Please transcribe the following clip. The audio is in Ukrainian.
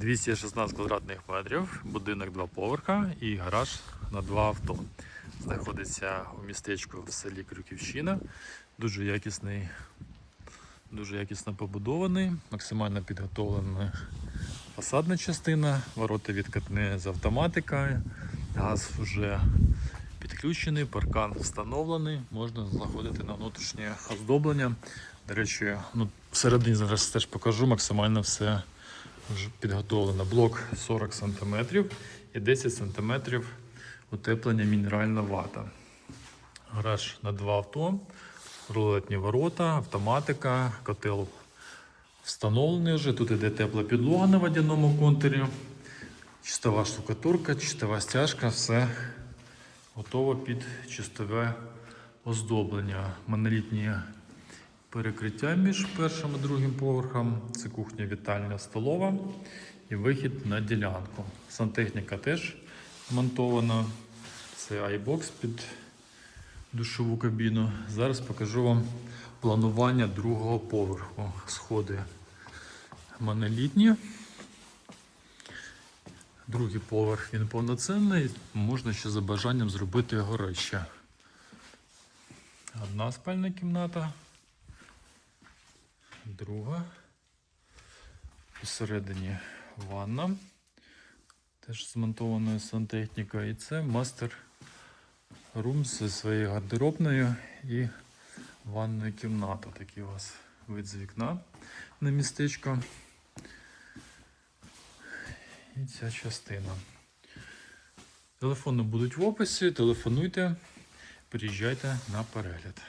216 квадратних метрів, будинок два поверха і гараж на два авто. Знаходиться у містечку в селі Крюківщина. Дуже якісний, дуже якісно побудований, максимально підготовлена фасадна частина, ворота відкатне з автоматикою, газ вже підключений, паркан встановлений, можна заходити на внутрішнє оздоблення. До речі, ну, всередині зараз теж покажу, максимально все підготовлено. Блок 40 см і 10 см утеплення мінеральна вата. Гараж на два авто, рулетні ворота, автоматика, котел встановлений вже. Тут іде тепла підлога на водяному контурі, чистова штукатурка, чистова стяжка, все готово під чистове оздоблення. Монолітні перекриття між першим і другим поверхом. Це кухня, вітальня, столова і вихід на ділянку. Сантехніка теж монтована. Це айбокс під душову кабіну. Зараз покажу вам планування другого поверху. Сходи монолітні. Другий поверх він повноцінний, можна ще за бажанням зробити горище. Одна спальна кімната, друга. Посередині ванна, теж змонтованою сантехнікою. І це мастер рум зі своєю гардеробною і ванною кімнатою. Такий у вас вид з вікна на містечко. І ця частина. Телефони будуть в описі, телефонуйте, приїжджайте на перегляд.